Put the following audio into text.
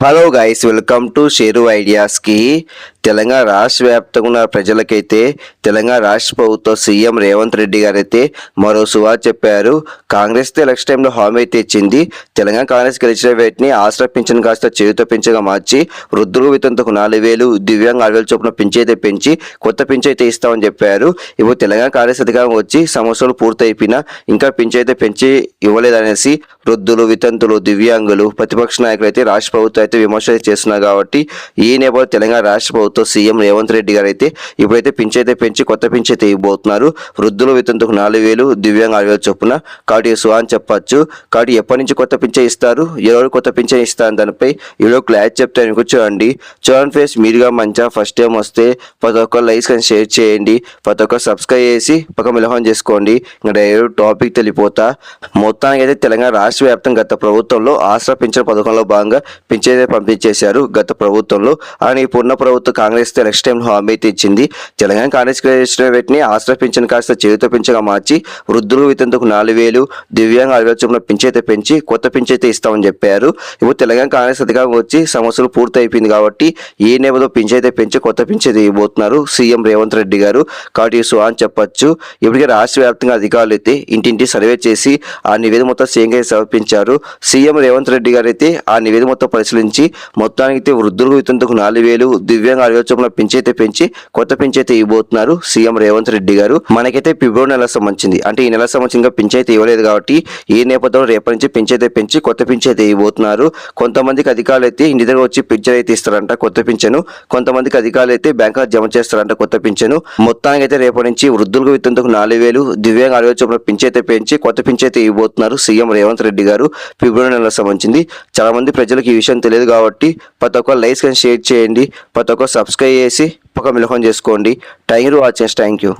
Hello guys welcome to షేరు ఐడియాస్కి తెలంగాణ రాష్ట్ర వ్యాప్తంగా ఉన్న ప్రజలకైతే తెలంగాణ రాష్ట్ర ప్రభుత్వ సీఎం రేవంత్ రెడ్డి గారు అయితే మరో సువా చెప్పారు. కాంగ్రెస్ ఎలక్షన్ టైంలో హామీ అయితే ఇచ్చింది తెలంగాణ కాంగ్రెస్ గెలిచిన వేటిని ఆశ్ర పింఛన్ కాస్త చేయుత పెంచగా మార్చి వృద్ధులు వితంతకు నాలుగు వేలు దివ్యాంగ ఆరు వేలు చొప్పున పింఛన్ అయితే పెంచి కొత్త పింఛన్ అయితే ఇస్తామని చెప్పారు. ఇప్పుడు తెలంగాణ కాంగ్రెస్ అధికారం వచ్చి సంవత్సరాలు పూర్తయిపోయినా ఇంకా పింఛన్ అయితే పెంచి ఇవ్వలేదనేసి వృద్ధులు వితంతులు దివ్యాంగులు ప్రతిపక్ష నాయకులు అయితే రాష్ట్ర ప్రభుత్వం అయితే విమర్శలు చేస్తున్నారు కాబట్టి ఈ నేపథ్యంలో తెలంగాణ రాష్ట్ర ప్రభుత్వం సీఎం రేవంత్ రెడ్డి గారు అయితే ఇప్పుడైతే పింఛ్ అయితే పెంచి కొత్త పింఛ్ అయితే ఇవ్వబోతున్నారు. వృద్ధులు వితంతుకు నాలుగు వేలు దివ్యాంగ ఆరు వేలు చొప్పున కాబట్టి సువా అని చెప్పచ్చు. కాబట్టి ఎప్పటి నుంచి కొత్త పింఛ ఇస్తారు? ఎవరు కొత్త పింఛన్ ఇస్తారు దానిపై ఈరోజు క్లాస్ చెప్తాను మీకు చూడండి. చూడండి ఫేస్ మీరుగా మంచిగా ఫస్ట్ టైం వస్తే ప్రతి ఒక్కరు లైక్స్ కానీ షేర్ చేయండి. ప్రతి ఒక్కరు సబ్స్క్రైబ్ చేసి పక్క మిలహం చేసుకోండి. ఇంకా డైరెక్ట్ టాపిక్ తెలిపోతా మొత్తానికి అయితే తెలంగాణ రాష్ట్ర వ్యాప్తంగా గత ప్రభుత్వంలో ఆసరా పింఛన్ పథకంలో భాగంగా పింఛన్ అయితే పంపించేశారు. గత ప్రభుత్వంలో అని ఇప్పుడున్న ప్రభుత్వం కాంగ్రెస్ నెక్స్ట్ టైం హామీ అయితే ఇచ్చింది. తెలంగాణ కాంగ్రెస్ ఇచ్చిన వీటిని ఆశ్రా పింఛన్ కాస్త చేతితో పింఛగా మార్చి వృద్ధులు వితంతకు నాలుగు వేలు దివ్యాంగ ఆరు పింఛైతే పెంచి కొత్త పింఛైతే ఇస్తామని చెప్పారు. ఇప్పుడు తెలంగాణ కాంగ్రెస్ అధికారం వచ్చి సమస్యలు పూర్తి అయిపోయింది కాబట్టి ఈ నేపథ్యంలో పింఛైతే పెంచి కొత్త పింఛైతే ఇవ్వబోతున్నారు సీఎం రేవంత్ రెడ్డి గారు. కాబట్టి సో అని చెప్పొచ్చు. ఇప్పటికే రాష్ట్ర వ్యాప్తంగా అధికారులు అయితే ఇంటింటి సర్వే చేసి ఆ నివేదిక మొత్తం సీఎంగా సమర్పించారు. సీఎం రేవంత్ రెడ్డి గారు అయితే ఆ నివేదిక మొత్తం పరిశీలించి మొత్తానికి అయితే వృద్ధులకు వితంతకు నాలుగు వేలు దివ్యాంగ ఆరు పెంచైతే పెంచి కొత్త పెంచైతే అయితే ఇవ్వబోతున్నారు సీఎం రేవంత్ రెడ్డి గారు. మనకైతే ఫిబ్రవరి నెల సంబంధించింది. అంటే ఈ నెల సంబంధించి ఇంకా ఇవ్వలేదు కాబట్టి ఈ నేపథ్యంలో రేపటి నుంచి పెంచైతే పెంచి కొత్త పెంచైతే అయితే ఇవ్వబోతున్నారు. కొంతమందికి అధికారులు అయితే ఇంటి దగ్గర వచ్చి పింఛన్ అయితే ఇస్తారంట కొత్త పింఛను కొంతమందికి అధికారులు అయితే బ్యాంకు జమ చేస్తారంట కొత్త పింఛను మొత్తానికి అయితే రేపటి నుంచి వృద్ధులకు విత్తందుకు నాలుగు వేలు దివ్యాంగ ఆరు పెంచైతే పెంచి కొత్త పెంచైతే ఇవ్వబోతున్నారు సీఎం రేవంత్ రెడ్డి గారు. ఫిబ్రవరి నెల సంబంధించింది. చాలా మంది ప్రజలకు ఈ విషయం తెలియదు. కాబట్టి ప్రతి ఒక్క లైక్స్ కానీ షేర్ చేయండి ప్రతి ఒక్క సబ్స్క్రైబ్ చేసి పక్క మిలకం చేసుకోండి. Thank you watches thank you.